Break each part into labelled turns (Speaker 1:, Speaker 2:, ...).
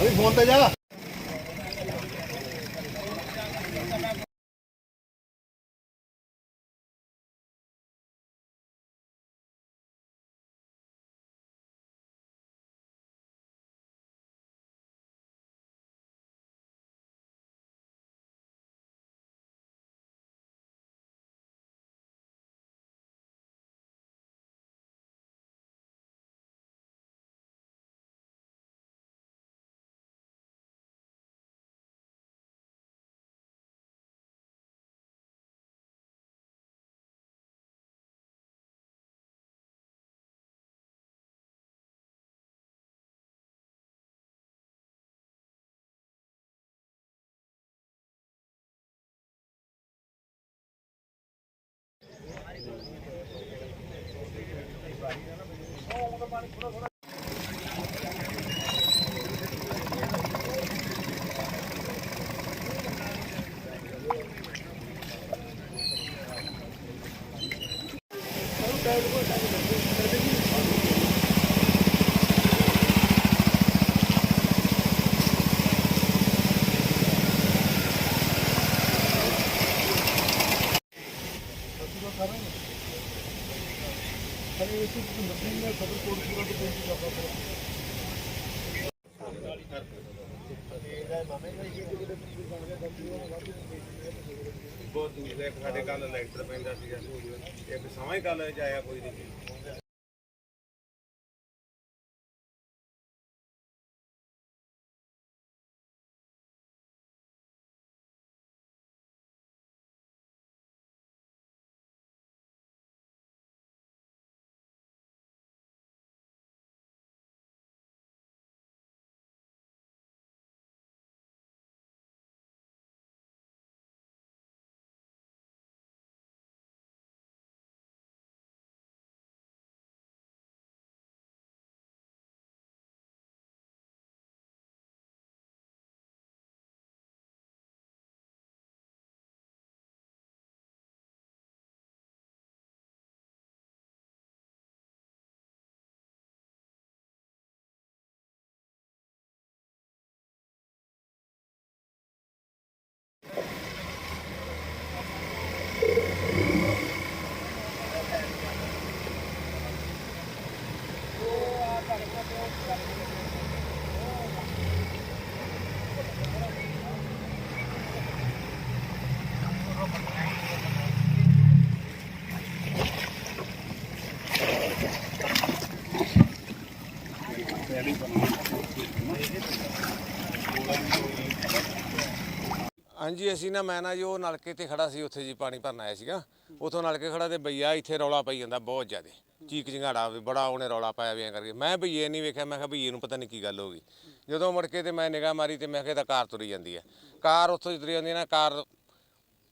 Speaker 1: ਅਭੀ ਫੋਨ ਤੇ ਜਾ। Gracias.
Speaker 2: ਬਹੁਤ ਦੂਰ ਇੱਕ ਸਾਡੇ ਕੱਲ ਲੈਂਟਰ ਪੈਂਦਾ ਸੀਗਾ। ਇੱਕ ਸਮਾਂ ਹੀ ਕੱਲ ਜਾਇਆ ਕੋਈ ਨਹੀਂ। ਹਾਂਜੀ, ਅਸੀਂ ਨਾ, ਮੈਂ ਨਾ ਜੀ, ਉਹ ਨਲਕੇ ਤੇ ਖੜਾ ਸੀ, ਉੱਥੇ ਜੀ ਪਾਣੀ ਭਰਨ ਆਇਆ ਸੀਗਾ। ਉਥੋਂ ਨਲਕੇ ਖੜਾ ਤੇ ਬਈਆ ਇੱਥੇ ਰੌਲਾ ਪਈ ਜਾਂਦਾ ਬਹੁਤ ਜ਼ਿਆਦਾ। ਚੀਕ ਚਿੰਗਾੜਾ ਵੀ ਬੜਾ ਉਹਨੇ ਰੌਲਾ ਪਾਇਆ ਵੀ ਐਂ ਕਰਕੇ। ਮੈਂ ਬਈਏ ਨਹੀਂ ਵੇਖਿਆ, ਮੈਂ ਕਿਹਾ ਬਈਏ ਨੂੰ ਪਤਾ ਨਹੀਂ ਕੀ ਗੱਲ ਹੋ ਗਈ। ਜਦੋਂ ਮੁੜ ਕੇ ਤੇ ਮੈਂ ਨਿਗਾਹ ਮਾਰੀ ਤੇ ਮੈਂ ਕਿਹਾ ਇਹ ਤਾਂ ਕਾਰ ਤੁਰੀ ਜਾਂਦੀ ਹੈ। ਕਾਰ ਉੱਥੋਂ ਦੀ ਤੁਰੀ ਜਾਂਦੀ ਹੈ ਨਾ, ਕਾਰ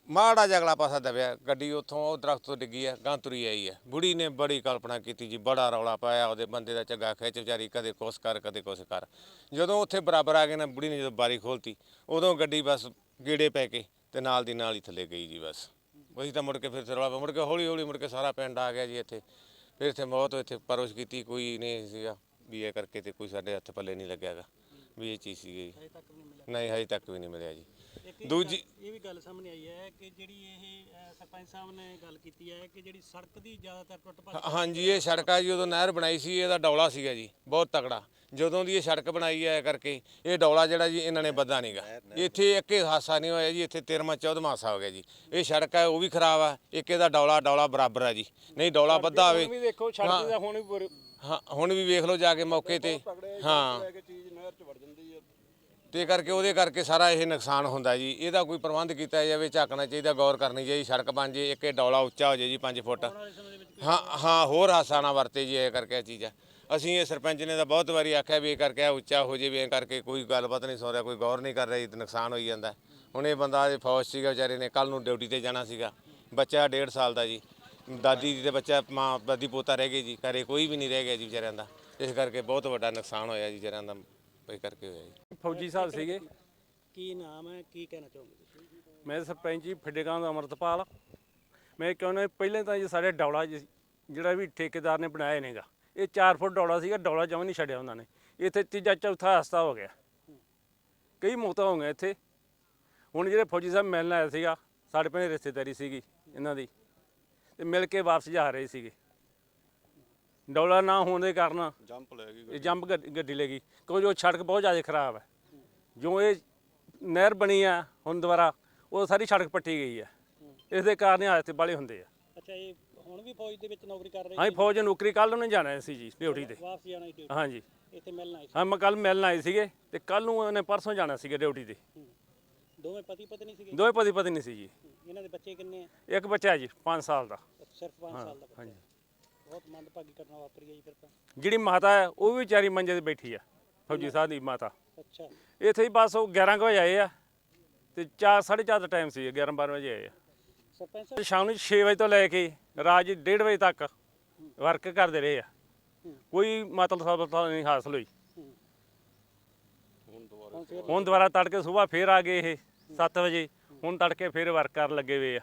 Speaker 2: ਮਾੜਾ ਜਿਹਾ ਅਗਲਾ ਪਾਸਾ ਦਬਿਆ ਗੱਡੀ ਉੱਥੋਂ ਉਹ ਦਰਖਤ ਤੋਂ ਡਿੱਗੀ ਹੈ ਗਾਂ ਤੁਰੀ ਆਈ ਹੈ ਬੁੜੀ ਨੇ ਬੜੀ ਕਲਪਨਾ ਕੀਤੀ ਜੀ ਬੜਾ ਰੌਲਾ ਪਾਇਆ ਉਹਦੇ ਬੰਦੇ ਦਾ ਚੱਗਾ ਖਿੱਚ ਵਿਚਾਰੀ ਕਦੇ ਕੁਛ ਕਰ ਕਦੇ ਕੁਛ ਕਰ। ਜਦੋਂ ਉੱਥੇ ਬਰਾਬਰ ਆ ਗਏ ਨਾ ਬੁੜੀ ਨੇ ਜਦੋਂ ਬਾਰੀ ਖੋਲਤੀ ਉਦੋਂ ਗੱਡੀ ਬਸ ਗੇੜੇ ਪੈ ਕੇ ਤੇ ਨਾਲ ਦੀ ਨਾਲ ਹੀ ਥੱਲੇ ਗਈ ਜੀ ਬਸ। ਉਹੀ ਤਾਂ ਮੁੜ ਕੇ ਫਿਰ ਰੌਲਾ ਪਿਆ। ਮੁੜ ਕੇ ਹੌਲੀ ਹੌਲੀ ਮੁੜ ਕੇ ਸਾਰਾ ਪਿੰਡ ਆ ਗਿਆ ਜੀ ਇੱਥੇ। ਫਿਰ ਇੱਥੇ ਬਹੁਤ ਇੱਥੇ ਪਰਵਿਸ਼ ਕੀਤੀ ਕੋਈ ਨਹੀਂ ਸੀਗਾ ਵੀ ਇਹ ਕਰਕੇ ਤੇ ਕੋਈ ਸਾਡੇ ਹੱਥ ਪੱਲੇ ਨਹੀਂ ਲੱਗਿਆਗਾ ਵੀ ਇਹ ਚੀਜ਼ ਸੀਗੀ। ਜੀ ਨਹੀਂ ਹਜੇ ਤੱਕ ਵੀ ਨਹੀਂ ਮਿਲਿਆ ਜੀ। ਦੂਜੀ
Speaker 3: ਇਹ ਵੀ ਗੱਲ ਸਾਹਮਣੇ ਆਈ ਹੈ ਕਿ ਜਿਹੜੀ ਇਹ ਅ, ਸਰਪੰਚ ਸਾਹਿਬ ਨੇ ਗੱਲ ਕੀਤੀ ਹੈ ਕਿ ਜਿਹੜੀ ਸੜਕ ਦੀ ਜ਼ਿਆਦਾਤਰ ਟੁੱਟ ਭੱਜ
Speaker 2: ਹਾਂਜੀ ਇਹ ਸੜਕ ਆ ਜੀ ਉਦੋਂ ਨਹਿਰ ਬਣਾਈ ਸੀ ਇਹਦਾ ਡੌਲਾ ਸੀਗਾ ਜੀ ਬਹੁਤ ਤਕੜਾ। ਜਦੋਂ ਦੀ ਇਹ ਸੜਕ ਬਣਾਈ ਹੈ ਕਰਕੇ ਇਹ ਡੌਲਾ ਜਿਹੜਾ ਜੀ ਇਹਨਾਂ ਨੇ ਬੱਧਾ ਨਹੀਂਗਾ ਇੱਥੇ ਇੱਕ ਹੀ ਹਾਸਾ ਨਹੀਂ ਹੋਇਆ ਜੀ ਇੱਥੇ 13ਵਾਂ 14ਵਾਂ ਹਾਸਾ ਹੋ ਗਿਆ ਜੀ। ਇਹ ਸੜਕ ਹੈ ਉਹ ਵੀ ਖਰਾਬ ਆ ਇੱਕ ਇਹਦਾ ਡੌਲਾ ਡੌਲਾ ਬਰਾਬਰ ਆ ਜੀ। ਨਹੀਂ ਡੌਲਾ ਬੱਧਾ ਹੋਵੇ
Speaker 3: ਵੀ ਦੇਖੋ ਸੜਕ ਦਾ ਹੁਣ ਵੀ
Speaker 2: ਹਾਂ ਹੁਣ ਵੀ ਵੇਖ ਲਓ ਜਾ ਕੇ ਮੌਕੇ ਤੇ। ਹਾਂ
Speaker 3: ਚੀਜ਼ ਨਹਿਰ 'ਚ ਵੜ ਜਾਂਦੀ ਹੈ
Speaker 2: ਤੇ ਕਰਕੇ ਉਹਦੇ ਕਰਕੇ ਸਾਰਾ ਇਹ ਨੁਕਸਾਨ ਹੁੰਦਾ ਜੀ। ਇਹਦਾ ਕੋਈ ਪ੍ਰਬੰਧ ਕੀਤਾ ਜਾਵੇ, ਝਾਕਣਾ ਚਾਹੀਦਾ, ਗੌਰ ਕਰਨੀ ਚਾਹੀਦੀ, ਸੜਕ ਬਣ ਜੇ, ਇੱਕ ਇਹ ਡੌਲਾ ਉੱਚਾ ਹੋ ਜੇ ਜੀ 5 ਫੁੱਟ। ਹਾਂ ਹਾਂ, ਹੋਰ ਹਾਸਾ ਨਾ ਵਰਤੇ ਜੀ, ਇਹ ਕਰਕੇ ਇਹ ਚੀਜ਼ ਆ। ਅਸੀਂ ਇਹ ਸਰਪੰਚ ਨੇ ਤਾਂ ਬਹੁਤ ਵਾਰੀ ਆਖਿਆ ਵੀ ਇਹ ਕਰਕੇ ਇਹ ਉੱਚਾ ਹੋ ਜੇ, ਵੀ ਇਹ ਕਰਕੇ ਕੋਈ ਗੱਲਬਾਤ ਨਹੀਂ ਸੁਣ ਰਿਹਾ, ਕੋਈ ਗੌਰ ਨਹੀਂ ਕਰ ਰਿਹਾ ਜੀ ਤੇ ਨੁਕਸਾਨ ਹੋਈ ਜਾਂਦਾ। ਹੁਣ ਇਹ ਬੰਦਾ ਇਹ ਫੌਜ ਸੀਗਾ, ਵਿਚਾਰੇ ਨੇ ਕੱਲ ਨੂੰ ਡਿਊਟੀ ਤੇ ਜਾਣਾ ਸੀਗਾ। ਬੱਚਾ 1.5 ਸਾਲ ਦਾ ਜੀ। ਦਾਦੀ ਦੀ ਤੇ ਬੱਚਾ, ਮਾਂ, ਦਾਦੀ ਪੋਤਾ ਰਹਿ ਗਏ ਜੀ, ਘਰੇ ਕੋਈ ਵੀ ਨਹੀਂ ਰਹਿ ਗਿਆ ਜੀ ਵਿਚਾਰਿਆਂ ਦਾ। ਇਸ ਕਰਕੇ ਬਹੁਤ ਵੱਡਾ ਨੁਕਸਾਨ ਹੋਇਆ ਜੀ ਵਿਚਾਰਿਆਂ ਦਾ। ਇਹ ਕਰਕੇ ਹੋਇਆ ਜੀ।
Speaker 4: ਫੌਜੀ ਸਾਹਿਬ ਸੀਗੇ।
Speaker 3: ਕੀ ਨਾਮ ਹੈ? ਕੀ ਕਹਿਣਾ ਚਾਹੋਗੇ ਤੁਸੀਂ?
Speaker 4: ਮੈਂ ਸਰਪੰਚ ਜੀ ਫਿੱਡੇਗਾਂ ਦਾ ਅਮਰਤਪਾਲ। ਮੈਂ ਕਹਿੰਦਾ ਪਹਿਲੇ ਤਾਂ ਜੀ ਸਾਡੇ ਡੌਲਾ ਜੀ- ਜਿਹੜਾ ਵੀ ਠੇਕੇਦਾਰ ਨੇ ਬਣਾਇਆ ਨੇਗਾ। ਇਹ 4 ਫੁੱਟ ਡੌਲਾ ਸੀਗਾ ਡੌਲਾ ਜਮਾਂ ਨਹੀਂ ਛੱਡਿਆ ਉਹਨਾਂ ਨੇ। ਇੱਥੇ ਤੀਜਾ ਚੌਥਾ ਹਸਤਾ ਹੋ ਗਿਆ। ਕਈ ਮੌਤਾਂ ਹੋ ਗਈਆਂ ਇੱਥੇ। ਹੁਣ ਜਿਹੜੇ ਫੌਜੀ ਸਾਹਿਬ ਮਿਲਣ ਆਇਆ ਸੀਗਾ ਸਾਡੇ ਪਿੰਡ ਰਿਸ਼ਤੇਦਾਰੀ ਸੀਗੀ ਇਹਨਾਂ ਦੀ। ਤੇ ਮਿਲ ਕੇ ਵਾਪਸ ਜਾ ਰਹੇ ਸੀਗੇ। ਡੌਲਾ ਨਾ ਹੋਣ ਦੇ ਕਾਰਨ
Speaker 1: ਜੰਪ ਲੈ ਗਈ
Speaker 4: ਇਹ ਜੰਪ ਗੱਡ- ਗੱਡੀ ਲੈ ਗਈ। ਕਿਉਂਕਿ ਉਹ ਸੜਕ ਬਹੁਤ ਜ਼ਿਆਦਾ ਖਰਾਬ ਹੈ। ਜੋ ਇਹ ਨਹਿਰ ਬਣੀ ਆ ਹੁਣ ਦੁਬਾਰਾ ਉਹ ਸਾਰੀ ਸੜਕ ਪੱਟੀ ਗਈ ਹੈ। ਇਸ ਦੇ ਕਾਰਨ ਹਾਦਸੇ ਬਾਲੇ ਹੁੰਦੇ ਆ।
Speaker 3: ਅੱਛਾ ਇਹ ਹੁਣ ਵੀ ਫੌਜ ਦੇ ਵਿੱਚ ਨੌਕਰੀ ਕਰ ਰਹੇ
Speaker 4: ਹਾਂਜੀ ਫੌਜ ਨੌਕਰੀ ਕੱਲ ਉਹਨੇ ਜਾਣਾ ਸੀ ਜੀ ਡਿਊਟੀ ਤੇ।
Speaker 3: ਵਾਪਸ ਜਾਣਾ ਸੀ
Speaker 4: ਹਾਂਜੀ।
Speaker 3: ਇੱਥੇ ਮਿਲਣਾ ਸੀ।
Speaker 4: ਹਾਂ ਮੈਂ ਕੱਲ ਮਿਲਣ ਆਏ ਸੀਗੇ ਤੇ ਕੱਲ ਨੂੰ ਉਹਨੇ ਪਰਸੋਂ ਜਾਣਾ ਸੀਗਾ ਡਿਊਟੀ ਤੇ।
Speaker 3: ਹੂੰ। ਦੋਵੇਂ ਪਤੀ ਪਤਨੀ ਸੀਗੇ?
Speaker 4: ਦੋਵੇਂ ਪਤੀ ਪਤਨੀ ਸੀ ਜੀ।
Speaker 3: ਇਹਨਾਂ ਦੇ ਬੱਚੇ ਕਿੰਨੇ ਆ?
Speaker 4: ਇੱਕ ਬੱਚਾ ਹੈ ਜੀ 5 ਸਾਲ ਦਾ।
Speaker 3: ਸਿਰਫ 5 ਸਾਲ ਦਾ ਬੱਚਾ
Speaker 4: ਹਾਂਜੀ।
Speaker 3: ਬਹੁਤ ਮੰਦਭਾਗੀ ਘਟਨਾ ਵਾਪਰੀ ਹੈ ਜੀ ਫਿਰ ਤਾਂ।
Speaker 4: ਜਿਹੜੀ ਮਾਤਾ ਹੈ ਉਹ ਵੀ ਵਿਚਾਰੀ ਮੰਜੇ ਤੇ ਬੈਠੀ ਆ ਫੌਜੀ ਸਾਹਿਬ ਦੀ ਮਾਤਾ।
Speaker 3: ਅੱਛਾ।
Speaker 4: ਇੱਥੇ ਹੀ ਬਸ ਉਹ 11 ਕੁ ਵਜੇ ਆਏ ਆ ਤੇ 4 4:30 ਦਾ ਟਾਈਮ ਸੀ 11 12 ਵਜੇ ਆਏ ਆ।
Speaker 3: ਸਰਪੰਚ
Speaker 4: ਤੇ ਸ਼ਾਮ ਨੂੰ 6 ਵਜੇ ਤੋਂ ਲੈ ਕੇ ਰਾਤ 1:30 ਵਜੇ ਤੱਕ ਵਰਕ ਕਰਦੇ ਰਹੇ ਆ। ਕੋਈ ਮਤਲਬ ਸਫਲਤਾ ਨਹੀਂ ਹਾਸਲ ਹੋਈ।
Speaker 1: ਹੁਣ ਦੁਬਾਰਾ
Speaker 3: ਹੁਣ ਫਿਰ
Speaker 4: ਹੁਣ ਦੁਬਾਰਾ ਤੜਕੇ ਸਵੇਰ ਫੇਰ ਆ ਗਏ ਇਹ 7 ਵਜੇ ਹੁਣ ਤੜਕੇ ਫੇਰ ਵਰਕ ਕਰਨ ਲੱਗੇ ਹੋਏ ਆ।